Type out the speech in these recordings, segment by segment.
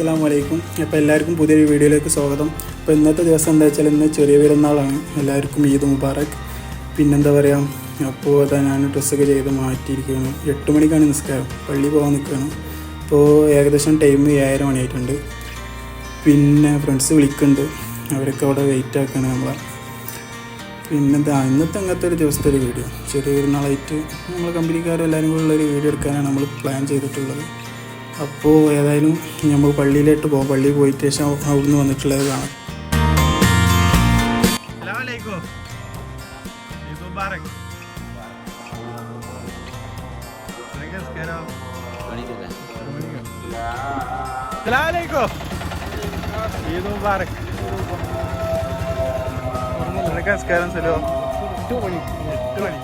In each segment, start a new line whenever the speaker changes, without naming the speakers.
Hi അസ്സലാം വലൈക്കും അപ്പോൾ എല്ലാവർക്കും പുതിയൊരു വീഡിയോയിലേക്ക് സ്വാഗതം. അപ്പോൾ ഇന്നത്തെ ദിവസം എന്താ വെച്ചാൽ ഇന്ന് ചെറിയ പെരുന്നാളാണ്. എല്ലാവർക്കും ഈദ് മുബാറക്. പിന്നെന്താ പറയുക അപ്പോൾ അതാ ഞാൻ ഡ്രസ്സൊക്കെ ചെയ്ത് മാറ്റിയിരിക്കുകയാണ് എട്ട് മണിക്കാണ് നിസ്കാരം. പള്ളി പോകാൻ നിൽക്കുകയാണ് അപ്പോൾ ഏകദേശം ടൈം ഏഴര മണിയായിട്ടുണ്ട്. പിന്നെ ഫ്രണ്ട്സ് വിളിക്കുന്നുണ്ട്. അവരൊക്കെ അവിടെ വെയിറ്റ് ആക്കുകയാണ് നമ്മളെ. പിന്നെന്താ ഇന്നത്തെ അങ്ങനത്തെ ഒരു ദിവസത്തെ ഒരു വീഡിയോ. ചെറിയ പെരുന്നാളായിട്ട് നമ്മളെ കമ്പനിക്കാരും എല്ലാവരും കൂടെ ഉള്ള ഒരു വീഡിയോ എടുക്കാനാണ് നമ്മൾ പ്ലാൻ ചെയ്തിട്ടുള്ളത്. അപ്പോൾ ഏതായാലും നമ്മൾ പള്ളിയിലോട്ട് പോകാം പള്ളിയിൽ പോയിട്ട് ശേഷം അവിടുന്ന് വന്നിട്ടുള്ളത് കാണാം. നമസ്കാരം സലോ. എട്ട് മണി. എട്ട് മണി.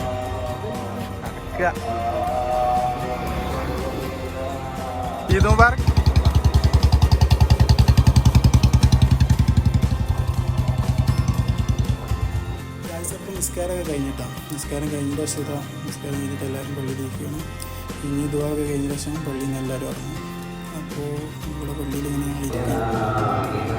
ഈദ് മുബാറക് അപ്പം നിസ്കാരമൊക്കെ കഴിഞ്ഞിട്ടാണ് നിസ്കാരം കഴിഞ്ഞ ശേഷം നിസ്കാരം കഴിഞ്ഞിട്ട് എല്ലാവരും പള്ളിയിലിരിക്കുകയാണ് ഇനി ദുവാകെ കഴിഞ്ഞ ശേഷം പള്ളിയിൽ നിന്ന് എല്ലാവരും ഇറങ്ങും. അപ്പോൾ ഇവിടെ പള്ളിയിൽ ഇങ്ങനെ ഇരിക്കും.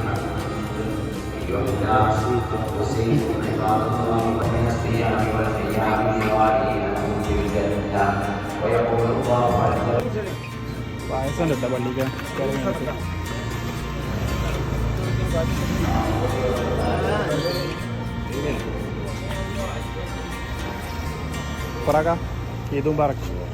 പായസം കേട്ടോ പള്ളിക്ക് നിസ്കാരം കഴിഞ്ഞിട്ട് പറക്ക ഈദും പറക്ക്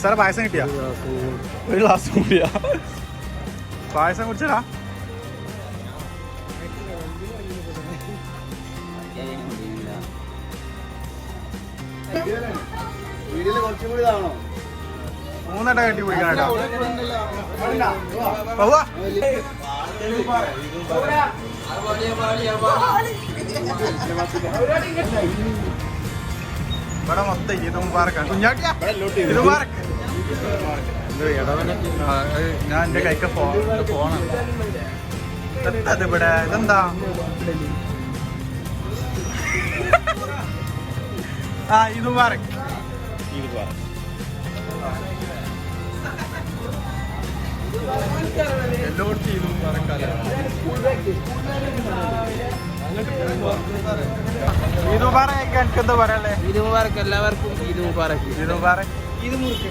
സാറേ പായസം കിട്ടിയാ? ഒരു ഗ്ലാസ് കൂടിയാ? പായസം കുടിച്ചടാ. മൂന്നെണ്ണ കെട്ടി ബഹുവാ ഇവിടെ മൊത്തം മുബാറക്കാണ് കുഞ്ഞാട്ടിയാ? ഈദ് ഞാൻ എന്റെ കൈക്ക് ഫോണാണ്. ഇവിടെ ഇതെന്താ? ആ ഇത് എല്ലായിടത്തും ഇത് ഇത് മുബാറക്ക് എനിക്ക് എന്താ
ഈദ് മുബാറക്ക് എല്ലാവർക്കും
ഇത് പറക്ക്
ഇത് പറ
ഇത് മുറുക്ക്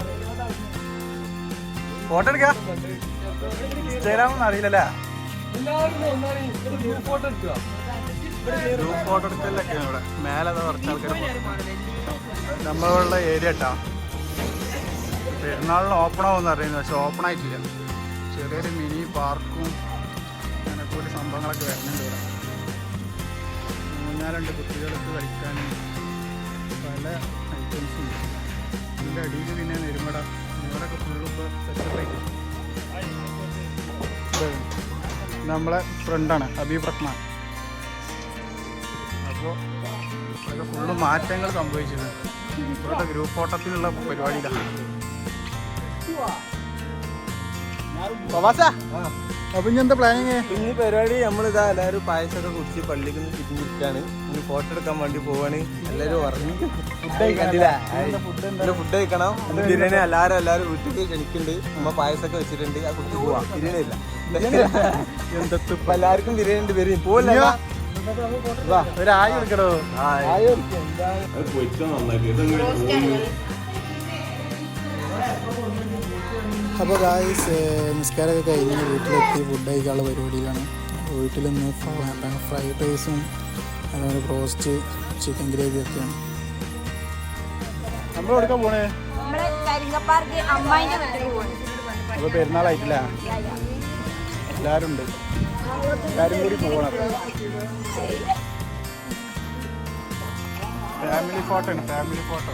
എടുക്കാം? ഇൻസ്റ്റാഗ്രാം അറിയില്ലല്ലേ? ഗ്രൂപ്പ് ഫോട്ടോ എടുക്കലൊക്കെയാണ് ഇവിടെ. മേലെ കുറച്ച് ആൾക്കാർ നമ്മളുള്ള ഏരിയ കേട്ടാ. പെരുന്നാളിന് ഓപ്പൺ ആവുമെന്ന് അറിയുന്നത് പക്ഷെ ഓപ്പൺ ആയിട്ടില്ല. ചെറിയൊരു മിനി പാർക്കും അങ്ങനെ കൂടി സംഭവങ്ങളൊക്കെ വരുന്നുണ്ട് ഇവിടെ. മൂന്നാലുണ്ട് കുട്ടികൾക്ക് കളിക്കാനും പല ഐറ്റംസും ഇതിന്റെ അടിയിൽ പിന്നെ നെരുമട. നെരുമടൊക്കെ ഫുള്ള് ഇപ്പോൾ നമ്മളെ ഫ്രണ്ടാണ് ഹബീബ് റഹ്മാൻ അപ്പോൾ അതൊക്കെ ഫുള്ള് മാറ്റങ്ങൾ സംഭവിച്ചത് ഇപ്പോഴത്തെ ഗ്രൂപ്പ് ഓട്ടത്തിനുള്ള പരിപാടിയിലാണ്. അപ്പൊ ഇനി എന്താ പ്ലാനിങ്
ഇനി പരിപാടി നമ്മളിതാ എല്ലാവരും പായസമൊക്കെ കുടിച്ച് പള്ളിക്ക് നിന്ന് കുടിക്കാണ് ഇനി ഫോട്ടോ എടുക്കാൻ വേണ്ടി പോവാണ്. എല്ലാവരും ഉറങ്ങി. ഫുഡ് ഫുഡ് കഴിക്കണം. ബിരിയാണി എല്ലാവരും എല്ലാവരും വീട്ടിൽ ക്ഷണിക്കുന്നുണ്ട്. നമ്മ പായസമൊക്കെ വെച്ചിട്ടുണ്ട്. ആ കുട്ടി പോവാ. ബിരിയാണി ഇല്ല എല്ലാവർക്കും ബിരിയാണി ഉണ്ട്. ബിരിയാണി. പോവല്ല
ഒരു ആയി എടുക്കടോ അപ്പോൾ ഗായ്സ് നിസ്കാരമൊക്കെ കഴിഞ്ഞ് വീട്ടിലെത്തി ഫുഡ് കഴിക്കാനുള്ള പരിപാടിയിലാണ്. വീട്ടിൽ നിന്ന് എന്താണ് ഫ്രൈഡ് റൈസും അതുപോലെ ബ്രോസ്റ്റ് ചിക്കൻ ഗ്രേവി ഒക്കെയാണ്. നമ്മൾ പോണേ? അപ്പോൾ പെരുന്നാളായിട്ടില്ല? എല്ലാവരും ഉണ്ട് എല്ലാവരും കൂടി പോകണം ഫാമിലി ഫോട്ടോ ആണ് ഫാമിലി ഫോട്ടോ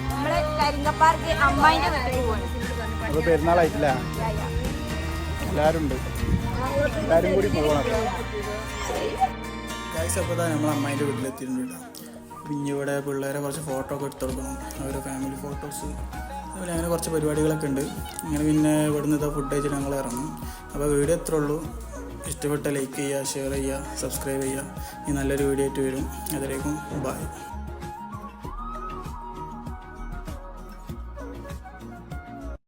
നമ്മൾ കരിങ്കപ്പാർക്ക് അമ്മായിന്റെ വീട്ടിൽ
അപ്പോൾ പെരുന്നാളായിട്ടില്ല? എല്ലാരും ഉണ്ട് എല്ലാവരും കൂടി പോകണം ഗൈസ് അപ്പോൾ തന്നെ നമ്മൾ അമ്മായിന്റെ വീട്ടിലെത്തിയിട്ടുണ്ട് പിന്നെ ഇവിടെ പിള്ളേരെ കുറച്ച് ഫോട്ടോ ഒക്കെ എടുത്തു കൊടുക്കണം. അവരുടെ ഫാമിലി ഫോട്ടോസ് അതുപോലെ അങ്ങനെ കുറച്ച് പരിപാടികളൊക്കെ ഉണ്ട്. അങ്ങനെ പിന്നെ ഇവിടുന്ന് ഇതാ ഫുഡ് കഴിച്ചിട്ട് ഞങ്ങൾ ഇറങ്ങും. അപ്പോൾ വീഡിയോ എത്ര ഉള്ളൂ. ഇഷ്ടപ്പെട്ട ലൈക്ക് ചെയ്യുക ഷെയർ ചെയ്യുക സബ്സ്ക്രൈബ് ചെയ്യുക. ഈ നല്ലൊരു വീഡിയോ ആയിട്ട് വരും. അതിലേക്കും ബൈ